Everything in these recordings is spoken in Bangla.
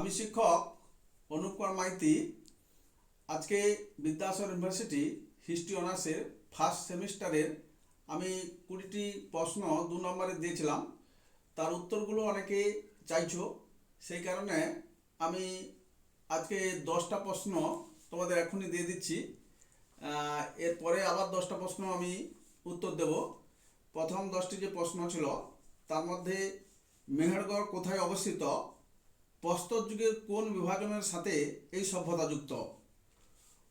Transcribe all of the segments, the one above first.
আমি শিক্ষক অনুপ কুমার মাইতি। আজকে বিদ্যাসাগর ইউনিভার্সিটি হিস্ট্রি অনার্সের ফার্স্ট সেমিস্টারের আমি কুড়িটি প্রশ্ন দু নম্বরে দিয়েছিলাম। তার উত্তরগুলো অনেকে চাইছো। সেই কারণে আমি আজকে দশটা প্রশ্ন তোমাদের এখনই দিয়ে দিচ্ছি। এরপরে আবার দশটা প্রশ্ন আমি উত্তর দেব। প্রথম দশটি যে প্রশ্ন ছিল, তার মধ্যে মেহেরগড় কোথায় অবস্থিত? প্রস্তর যুগের কোন বিভাজনের সাথে এই সভ্যতা যুক্ত?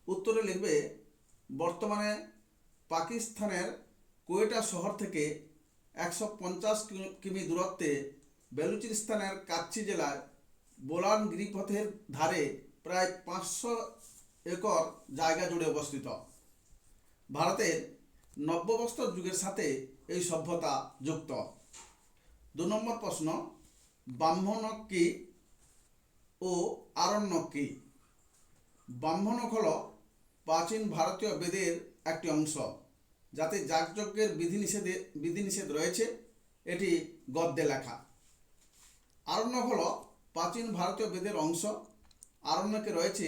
উত্তরে লিখবে, বর্তমানে পাকিস্তানের কোয়েটা শহর থেকে একশো পঞ্চাশ কিমি দূরত্বে বেলুচিস্তানের কাচ্চি জেলায় বোলান গিরিপথের ধারে প্রায় পাঁচশো একর জায়গা জুড়ে অবস্থিত। ভারতের নব্যবস্ত্র যুগের সাথে এই সভ্যতা যুক্ত। দু নম্বর প্রশ্ন ব্রাহ্মণক কি ও আরণ্যক ব্রাহ্মণক হল প্রাচীন ভারতীয় বেদের একটি অংশ। যাতে যাগযজ্ঞের বিধিনিষেধে বিধিনিষেধ রয়েছে, এটি গদ্যে লেখা। আরণ্যক হল প্রাচীন ভারতীয় বেদের অংশ। আরণ্যকে রয়েছে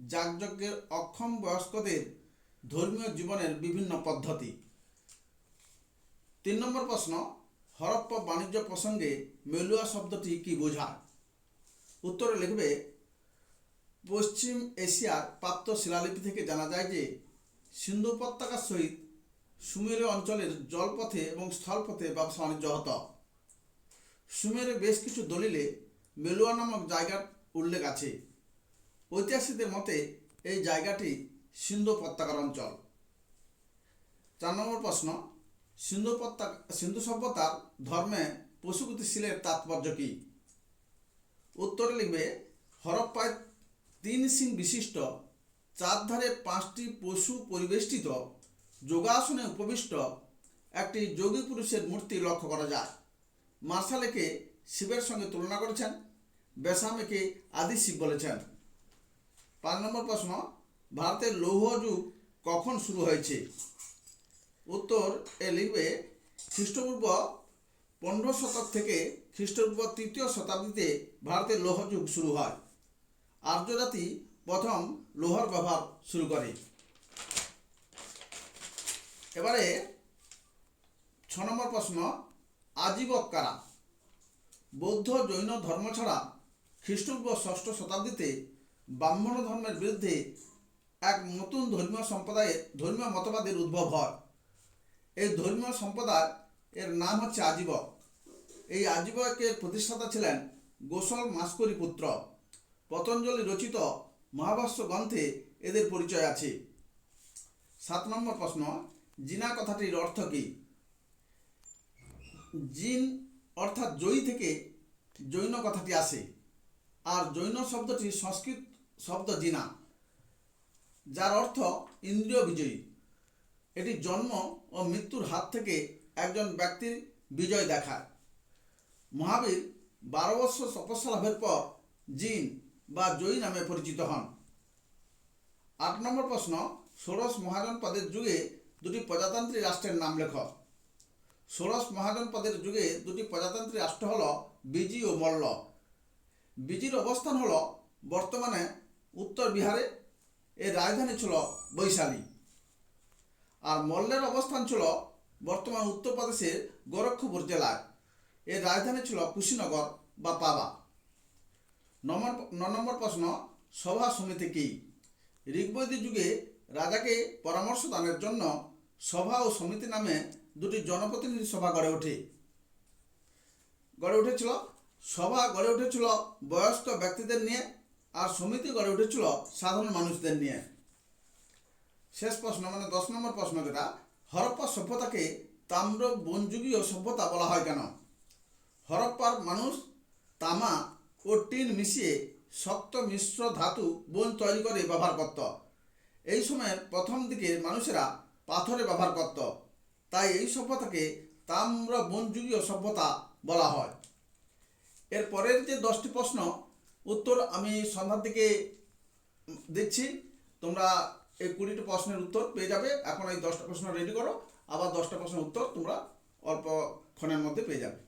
যাগযজ্ঞের অক্ষম বয়স্কদের ধর্মীয় জীবনের বিভিন্ন পদ্ধতি। তিন নম্বর প্রশ্ন, হরপ্পা বাণিজ্য প্রসঙ্গে মেলুয়া শব্দটি কি বোঝায়? উত্তরে লিখবে, পশ্চিম এশিয়ার প্রাপ্ত শিলালিপি থেকে জানা যায় যে, সিন্ধু উপত্যকার সহিত সুমেরু অঞ্চলের জলপথে এবং স্থলপথে ব্যবসা বাণিজ্য হতো। সুমেরে বেশ কিছু দলিলে মেলুয়া নামক জায়গার উল্লেখ আছে। ঐতিহাসিকদের মতে, এই জায়গাটি সিন্ধু উপত্যকার অঞ্চল। চার নম্বর প্রশ্ন, সিন্ধু উপত্যকা, সিন্ধু সভ্যতার ধর্মে পশুপতি শিলের তাৎপর্য কী? উত্তরে লিখবে, হরপ্পায় তিন সিং বিশিষ্ট, চারধারে পাঁচটি পশু পরিবেষ্টিত, যোগাসনে উপবিষ্ট, একটি যোগী পুরুষের মূর্তি লক্ষ্য করা যায়। মার্শালেকে শিবের সঙ্গে তুলনা করেছেন বেসামেকে আদি শিব বলেছেন। পাঁচ নম্বর প্রশ্ন, ভারতের লৌহ যুগ কখন শুরু হয়েছে? উত্তর এ লিখবে খ্রিস্টপূর্ব পনেরো শতক থেকে খ্রিস্টপূর্ব তৃতীয় শতাব্দীতে ভারতের লৌহ যুগ শুরু হয়। আর্য জাতি প্রথম লোহার ব্যবহার শুরু করে। এবারে ছ নম্বর প্রশ্ন আজীবক কারা বৌদ্ধ জৈন ধর্ম ছাড়া খ্রিস্টপূর্ব ষষ্ঠ শতাব্দীতে ব্রাহ্মণ ধর্মের বিরুদ্ধে এক নতুন ধর্মীয় সম্প্রদায়ের ধর্মীয় মতবাদের উদ্ভব হয়। এই ধর্মীয় সম্প্রদায় এর নাম হচ্ছে আজীবক। এই আজীবকের প্রতিষ্ঠাতা ছিলেন গোসল মাস্করি পুত্র। পতঞ্জলি রচিত মহাভাষ্য গ্রন্থে এদের পরিচয় আছে। সাত নম্বর প্রশ্ন, জিনা কথাটির অর্থ কী? জিন অর্থাৎ জয়ী থেকে জৈন কথাটি আসে, আর জৈন শব্দটি সংস্কৃত শব্দ জিনা, যার অর্থ ইন্দ্রিয় বিজয়ী। এটি জন্ম ও মৃত্যুর হাত থেকে একজন ব্যক্তির বিজয় দেখায়। মহাবীর বারো বৎসর তপস্যা লাভের পর জিন বা জয়ী নামে পরিচিত হন। আট নম্বর প্রশ্ন, ষোড়শ মহাজন পদের যুগে দুটি প্রজাতান্ত্রিক রাষ্ট্রের নাম লেখ। ষোড়শ মহাজন পদের যুগে দুটি প্রজাতান্ত্রিক রাষ্ট্র হল বিজি ও মল্ল। বিজির অবস্থান হল বর্তমানে উত্তর বিহারে, এর রাজধানী ছিল বৈশালী। আর মল্লের অবস্থান ছিল বর্তমান উত্তরপ্রদেশের গোরক্ষপুর জেলায়। এর রাজধানী ছিল কুশীনগর বা পাবা। নম্বর ন নম্বর প্রশ্ন, সভা সমিতি কী? ঋগ্বৈদিক যুগে রাজাকে পরামর্শ দানের জন্য সভা ও সমিতি নামে দুটি জনপ্রতিনিধি সভা গড়ে ওঠে। গড়ে উঠেছিল, সভা গড়ে উঠেছিল বয়স্ক ব্যক্তিদের নিয়ে আর সমিতি গড়ে উঠেছিল সাধারণ মানুষদের নিয়ে। শেষ প্রশ্ন মানে দশ নম্বর প্রশ্ন যেটা, হরপ্পা সভ্যতাকে তাম্র বনযুগীয় সভ্যতা বলা হয় কেন? হরপ্পার মানুষ তামা ও টিন মিশিয়ে শক্ত মিশ্র ধাতু, বোন তৈরি করে ব্যবহার করত। এই সময়ের প্রথম দিকে মানুষেরা পাথরে ব্যবহার করত। তাই এই সভ্যতাকে তাম্র বনযুগীয় সভ্যতা বলা হয়। এর পরের যে দশটি প্রশ্ন, উত্তর আমি সন্ধ্যার দিকে দিচ্ছি। তোমরা এই কুড়িটি প্রশ্নের উত্তর পেয়ে যাবে। এখন এই দশটা প্রশ্ন রেডি করো। আবার দশটা প্রশ্নের উত্তর তোমরা অল্প ক্ষণের মধ্যে পেয়ে যাবে।